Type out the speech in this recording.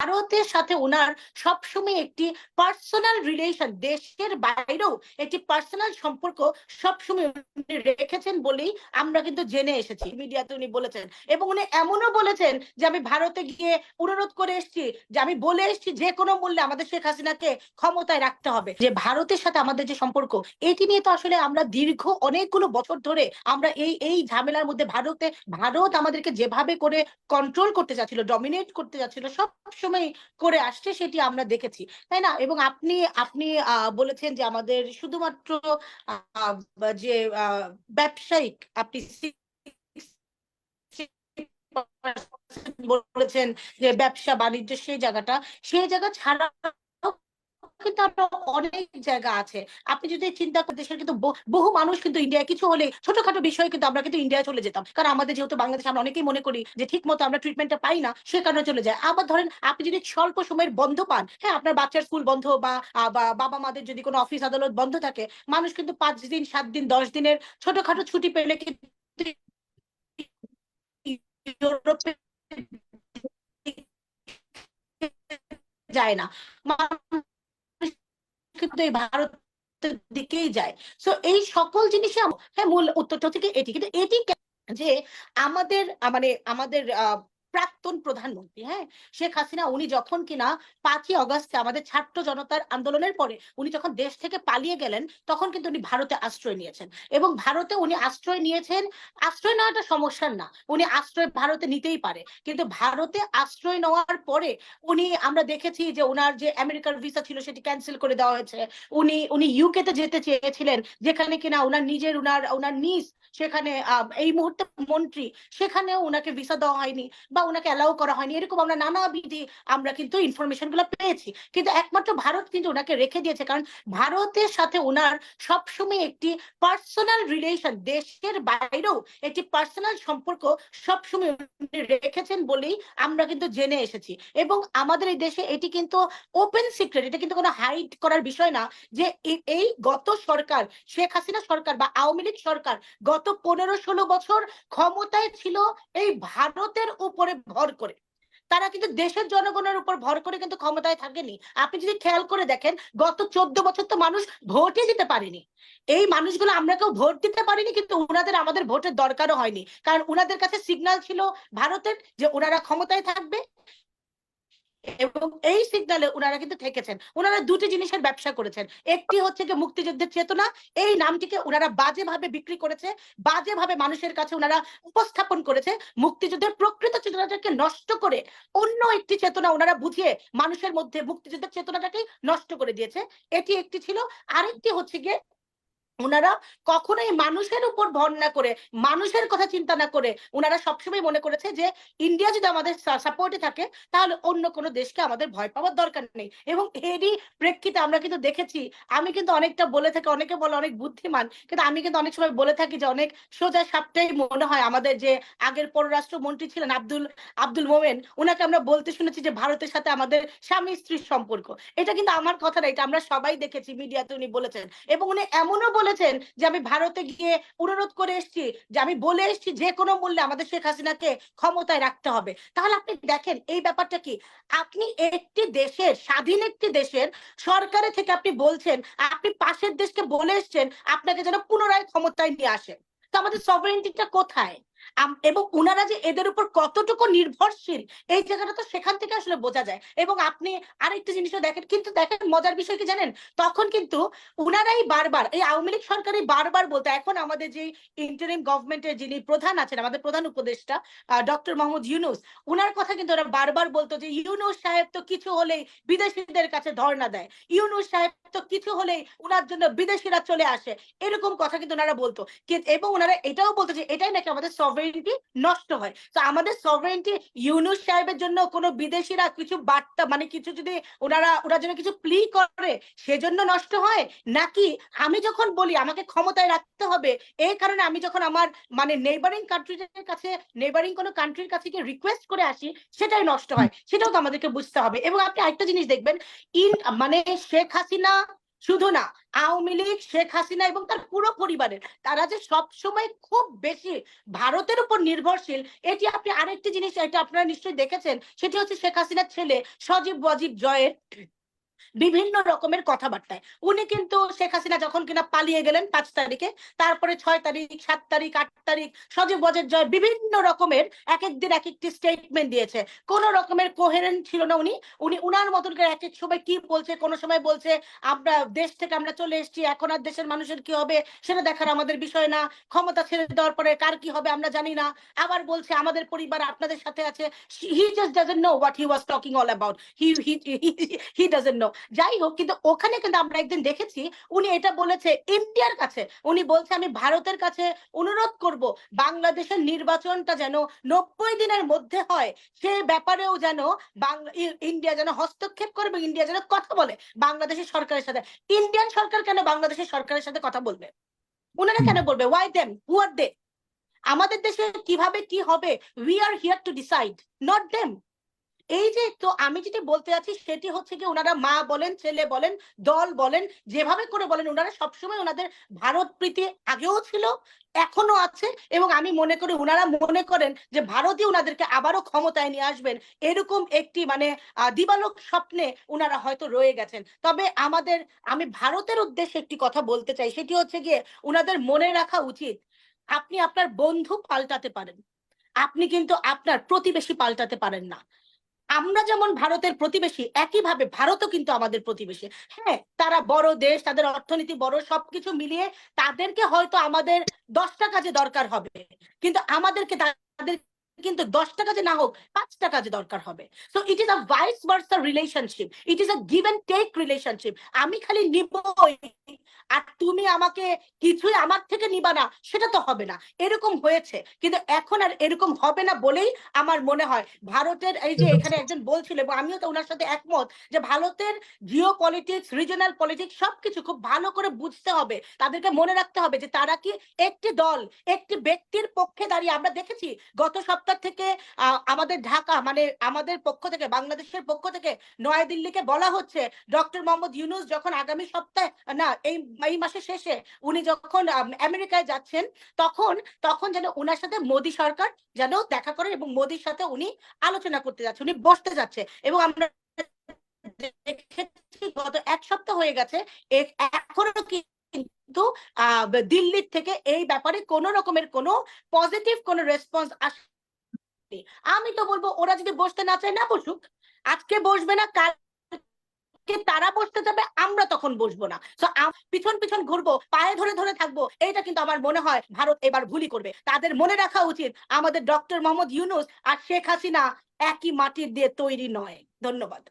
ভারতের সাথে ওনার সবসময় একটি পার্সোনাল রিলেশন দেশের বাইরেও একটি পার্সোনাল সম্পর্ক সবসময় রেখেছেন বলেই আমরা কিন্তু জেনে এসেছি। মিডিয়াতে উনি বলেছেন এবং উনি এমনও বলেছেন যে আমি ভারতে গিয়ে অনুরোধ করে এসেছি যে আমি বলে এসেছি যে কোনো মূল্যে আমাদের শেখ হাসিনাকে ক্ষমতায় রাখতে হবে। যে ভারতের সাথে আমাদের যে সম্পর্ক, এটি নিয়ে তো আসলে আমরা দীর্ঘ অনেকগুলো বছর ধরে আমরা এই এই ঝামেলার মধ্যে ভারতে, ভারত আমাদেরকে যেভাবে করে কন্ট্রোল করতে যাচ্ছিল ডমিনেট করতে যাচ্ছিল সব সময় করে আসছে সেটি আমরা দেখেছি, তাই না? এবং আপনি আপনি বলেছেন যে আমাদের শুধুমাত্র যে ব্যবসায়িক আপনি বলেছেন যে ব্যবসা বাণিজ্য সেই জায়গাটা, সেই জায়গা ছাড়া কিন্তু আরও অনেক জায়গা আছে। আপনি যদি চিন্তা করেন, দেশের কিন্তু বহু- মানুষ কিন্তু ইন্ডিয়ায় কিছু হলে ছোটখাটো বিষয় কিন্তু আমরা কিন্তু ইন্ডিয়ায় চলে যেতাম। কারণ আমাদের যেহেতু বাংলাদেশে আমরা অনেকেই মনে করি যে ঠিক মতো আমরা ট্রিটমেন্টটা পাই না, সে কারণে চলে যায়। আবার ধরেন আপনি যদি স্বল্প সময়ের বন্ধ পান হ্যাঁ আপনার বাচ্চার স্কুল বন্ধ বা বাবা মাদের যদি কোনো অফিস আদালত বন্ধ থাকে, মানুষ কিন্তু পাঁচ দিন, সাত দিন, দশ দিনের ছোটখাটো ছুটি পেলে কিন্তু যায় না। কিন্তু এই ভারত দিকেই যায়। সো এই সকল জিনিসে হ্যাঁ মূল উত্তরটা থেকে এটি। কিন্তু এটি যে আমাদের মানে আমাদের আহ, প্রাক্তন প্রধানমন্ত্রী হ্যাঁ? শেখ হাসিনা, উনি যখন কিনা পাঁচই অগস্টে আমাদের ছাত্র জনতার আন্দোলনের পরে উনি যখন দেশ থেকে পালিয়ে গেলেন, তখন কিন্তু উনি ভারতে আশ্রয় নিয়েছেন। এবং ভারতে উনি আশ্রয় নিয়েছেন, আশ্রয় নেওয়াটা সমস্যার না, উনি আশ্রয় ভারতে নিতেই পারে। কিন্তু ভারতে আশ্রয় নেওয়ার পরে উনি, আমরা দেখেছি যে ওনার যে আমেরিকার ভিসা ছিল সেটি ক্যান্সেল করে দেওয়া হয়েছে। উনি উনি ইউকে তে যেতে চেয়েছিলেন, যেখানে কিনা ওনার নিজের ওনার ওনার নিজ সেখানে এই মুহূর্তে মন্ত্রী, সেখানেও ওনাকে ভিসা দেওয়া হয়নি বা ওনাকে অ্যালাউ করা হয়নি। এরকম আমরা নানাবিধি আমরা কিন্তু ইনফরমেশনগুলো পেয়েছি। কিন্তু একমাত্র ভারত কিন্তু ওনাকে রেখে দিয়েছে। কারণ ভারতের সাথে ওনার সবসময় একটি পার্সোনাল রিলেশন দেশের বাইরেও একটি পার্সোনাল সম্পর্ক সবসময় রেখেছেন বলেই আমরা কিন্তু জেনে এসেছি। এবং আমাদের এই দেশে এটি কিন্তু ওপেন সিক্রেট এটা কিন্তু কোনো হাইড করার বিষয় না যে এই গত সরকার, শেখ হাসিনা সরকার বা আওয়ামী লীগ সরকার গত পনেরো ষোলো বছর ক্ষমতায় ছিল এই ভারতের উপরে। ভর করে। তারা কিন্তু দেশের জনগণের উপর ভর করে কিন্তু ক্ষমতায় থাকেনি। আপনি যদি খেয়াল করে দেখেন, গত চোদ্দ বছর তো মানুষ ভোটই দিতে পারেনি। এই মানুষগুলো আমরা কেউ ভোট দিতে পারিনি, কিন্তু ওনাদের আমাদের ভোটের দরকারও হয়নি। কারণ ওনাদের কাছে সিগনাল ছিল ভারতের যে ওনারা ক্ষমতায় থাকবে। এবং এই সিগনালে ওনারা কিন্তু থেকেছেন। ওনারা দুটি জিনিসের ব্যবসা করেছেন। একটি হচ্ছে যে মুক্তিযুদ্ধের চেতনা, এই নামটিকে ওনারা বাজেভাবে বিক্রি করেছে, বাজেভাবে মানুষের কাছে ওনারা উপস্থাপন করেছে। মুক্তিযুদ্ধের প্রকৃত চেতনাটাকে নষ্ট করে অন্য একটি চেতনা ওনারা বুঝিয়ে মানুষের মধ্যে মুক্তিযুদ্ধের চেতনাটাকে নষ্ট করে দিয়েছে। এটি একটি ছিল। আরেকটি হচ্ছে গিয়ে ওনারা কখনোই মানুষের উপর ভর না করে, মানুষের কথা চিন্তা না করে ওনারা সবসময় মনে করেছে যে, ইন্ডিয়া যদি আমাদের সাপোর্টে থাকে, তাহলে অন্য কোনো দেশকে আমাদের ভয় পাওয়ার দরকার নেই। এবং এরই প্রেক্ষিতে আমরা কিন্তু দেখেছি, আমি কিন্তু অনেকটা বলে থাকি, অনেকে বলে অনেক বুদ্ধিমান, কিন্তু আমি কিন্তু অনেক সময় বলে থাকি যে, অনেক সোজা সাপটাই মনে হয় আমাদের যে, আগের পররাষ্ট্র মন্ত্রী ছিলেন আব্দুল আব্দুল মোমেন ওনাকে আমরা বলতে শুনেছি যে, ভারতের সাথে আমাদের স্বামী স্ত্রীর সম্পর্ক। এটা কিন্তু আমার কথা না, এটা আমরা সবাই দেখেছি, মিডিয়াতে উনি বলেছেন। এবং উনি এমনও বলেছেন যে আমি ভারতে গিয়ে অনুরোধ করে এসছি, যে আমি বলে এসছি যে কোনো মূল্যে আমাদের শেখ হাসিনাকে ক্ষমতায় রাখতে হবে। তাহলে আপনি দেখেন, এই ব্যাপারটা কি? আপনি একটি দেশের, স্বাধীন একটি দেশের সরকারে থেকে আপনি বলছেন, আপনি পাশের দেশকে বলে এসছেন, আপনাকে যেন পুনরায় ক্ষমতায় নিয়ে আসেন তো আমাদের সভারেন্টিটা কোথায়? এবং উনারা যে এদের উপর কতটুকু নির্ভরশীল, এই জায়গাটা তো সেখান থেকে আসলে বোঝা যায়। এবং আপনি আরেকটা জিনিসও দেখেন, কিন্তু দেখেন মজার বিষয় কি জানেন? তখন কিন্তু উনারাই বারবার, এই আওয়ামী লীগ সরকারই বারবার বলতো, এখন আমাদের যে ইন্টারিম গভর্নমেন্টের যিনি প্রধান আছেন, আমাদের প্রধান উপদেষ্টা ডক্টর মোহাম্মদ ইউনুস, উনার কথা কিন্তু ওরা বারবার বলতো যে, ইউনুস সাহেব তো কিছু হলেই বিদেশিদের কাছে ধর্ণা দেয়। ইউনুস সাহেব তো কিছু হলেই উনার জন্য বিদেশিরা চলে আসে। এরকম কথা কিন্তু ওনারা বলতো। এবং ওনারা এটাও বলতো যে এটাই নাকি আমাদের সভারেন্টি নষ্ট হয়। তো আমাদের সভারেন্টি ইউনুস সাহেবের জন্য কোনো বিদেশিরা কিছু বার্তা মানে কিছু যদি ওনারা ওনার জন্য কিছু প্লি করে সেজন্য নষ্ট হয়? নাকি আমি যখন বলি আমাকে ক্ষমতায় রাখতে হবে এই কারণে আমি যখন আমার মানে নেইবারিং কান্ট্রিদের কাছে নেইবারিং কোনো কান্ট্রির কাছে গিয়ে রিকোয়েস্ট করে আসি সেটাই নষ্ট হয়। সেটাও তো আমাদেরকে বুঝতে হবে। এবং আপনি আরেকটা জিনিস দেখবেন ইন মানে শেখ হাসিনা শুধু না, আওয়ামী লীগ, শেখ হাসিনা এবং তার পুরো পরিবারের, তারা যে সব সময় খুব বেশি ভারতের উপর নির্ভরশীল, এটি আপনি আরেকটি জিনিস, এটা আপনারা নিশ্চয়ই দেখেছেন, সেটি হচ্ছে শেখ হাসিনার ছেলে সজীব ওয়াজিব জয়ের বিভিন্ন রকমের কথাবার্তায়। উনি কিন্তু শেখ হাসিনা যখন কিনা পালিয়ে গেলেন পাঁচ তারিখে, তারপরে ছয় তারিখ, সাত তারিখ, আট তারিখ, সজীব ওয়াজের জয়, বিভিন্ন রকমের এক এক দিন এক একটি স্টেটমেন্ট দিয়েছে। কোন রকমের কোহেরেন্ট ছিল না উনি। উনি উনার মতন করে এক এক সময় কি বলছে, কোন সময় বলছে, আমরা দেশ থেকে আমরা চলে এসেছি, এখন আর দেশের মানুষের কি হবে? সেটা দেখার আমাদের বিষয় না। ক্ষমতা ছেড়ে দেওয়ার পরে কার কি হবে আমরা জানি না। আবার বলছে, আমাদের পরিবার আপনাদের সাথে আছে। He just doesn't know what he was talking all about he he he doesn't know যাই হোক কিন্তু ওখানে কিন্তু আমরা একদিন দেখেছি, উনি এটা বলেছে, ইন্ডিয়ার কাছে। উনি বলছে, আমি ভারতের কাছে অনুরোধ করব, বাংলাদেশের নির্বাচনটা যেন নব্বই দিনের মধ্যে হয়, সে ব্যাপারেও যেন ইন্ডিয়া যেন হস্তক্ষেপ করে এবং ইন্ডিয়া যেন কথা বলে বাংলাদেশের সরকারের সাথে। ইন্ডিয়ান সরকার কেন বাংলাদেশের সরকারের সাথে কথা বলবে? ওনারা কেন বলবে? ওয়াই দেম হু আর দে আমাদের দেশে কীভাবে কি হবে? We are here to decide not them এই যে তো আমি যেটি বলতে যাচ্ছি সেটি হচ্ছে কি ওনারা মা বলেন, ছেলে বলেন, দল বলেন, যেভাবে করে বলেন ওনারা সবসময় ওনাদের ভারত প্রীতি আগেও ছিল এখনও আছে এবং আমি মনে করি ওনারা মনে করেন যে ভারতই ওনাদেরকে আবারও ক্ষমতায় নিয়ে আসবেন। এরকম একটি মানে দিবালোক স্বপ্নে ওনারা হয়তো রয়ে গেছেন। তবে আমাদের, আমি ভারতের উদ্দেশ্যে একটি কথা বলতে চাই, সেটি হচ্ছে গিয়ে ওনাদের মনে রাখা উচিত, আপনি আপনার বন্ধু পাল্টাতে পারেন। আপনি কিন্তু আপনার প্রতিবেশী পাল্টাতে পারেন না। আমরা যেমন ভারতের প্রতিবেশী, একইভাবে ভারতও কিন্তু আমাদের প্রতিবেশী। হ্যাঁ তারা বড় দেশ, তাদের অর্থনীতি বড়, সবকিছু মিলিয়ে তাদেরকে হয়তো আমাদের দশটা কাজে দরকার হবে। কিন্তু আমাদেরকে তাদের কিন্তু দশটা কাজে না হোক, পাঁচটা কাজে দরকার হবে। So it is a vice versa relationship it is a give take relationship আমি খালি নিব তুমি আমাকে কিছুই আমার থেকে নিবা না সেটা তো হবে না। এরকম হয়েছে। কিন্তু এখন আর এরকম হবে না বলেই আমার মনে হয়। ভারতের এই যে এখানে একজন বলছিল এবং আমিও তো ওনার সাথে একমত যে ভারতের জিও পলিটিক্স রিজনাল পলিটিক্স সবকিছু খুব ভালো করে বুঝতে হবে। তাদেরকে মনে রাখতে হবে যে তারা কি একটি দল একটি ব্যক্তির পক্ষে দাঁড়িয়ে আমরা দেখেছি গত সপ্তাহ থেকে আহ, আমাদের ঢাকা মানে আমাদের পক্ষ থেকে বাংলাদেশের পক্ষ থেকে নয়াদিল্লিকে বলা হচ্ছে ডক্টর মোহাম্মদ ইউনুস যখন আগামী সপ্তাহে না এই এই মাসের শেষে উনি যখন আমেরিকায় যাচ্ছেন তখন তখন যেন ওনার সাথে মোদী সরকার যেন দেখা করে এবং মোদীর সাথে উনি আলোচনা করতে যাচ্ছে উনি বসতে যাচ্ছে এবং আমরা গত এক সপ্তাহ হয়ে গেছে এখনও কিন্তু আহ, দিল্লির থেকে এই ব্যাপারে কোনো রকমের কোনো পজিটিভ কোনো রেসপন্স আসেনি। আমি তো বলব ওরা যদি বসতে না চায় না বসুক আজকে বসবে না কাল তারা বসতে যাবে, আমরা তখন বসবো না। তো পিছন পিছন ঘুরবো, পায়ে ধরে ধরে থাকব এটা কিন্তু আমার মনে হয় ভারত এবার ভুলই করবে। তাদের মনে রাখা উচিত, আমাদের ডক্টর মোহাম্মদ ইউনুস আর শেখ হাসিনা একই মাটির দিয়ে তৈরি নয়। ধন্যবাদ।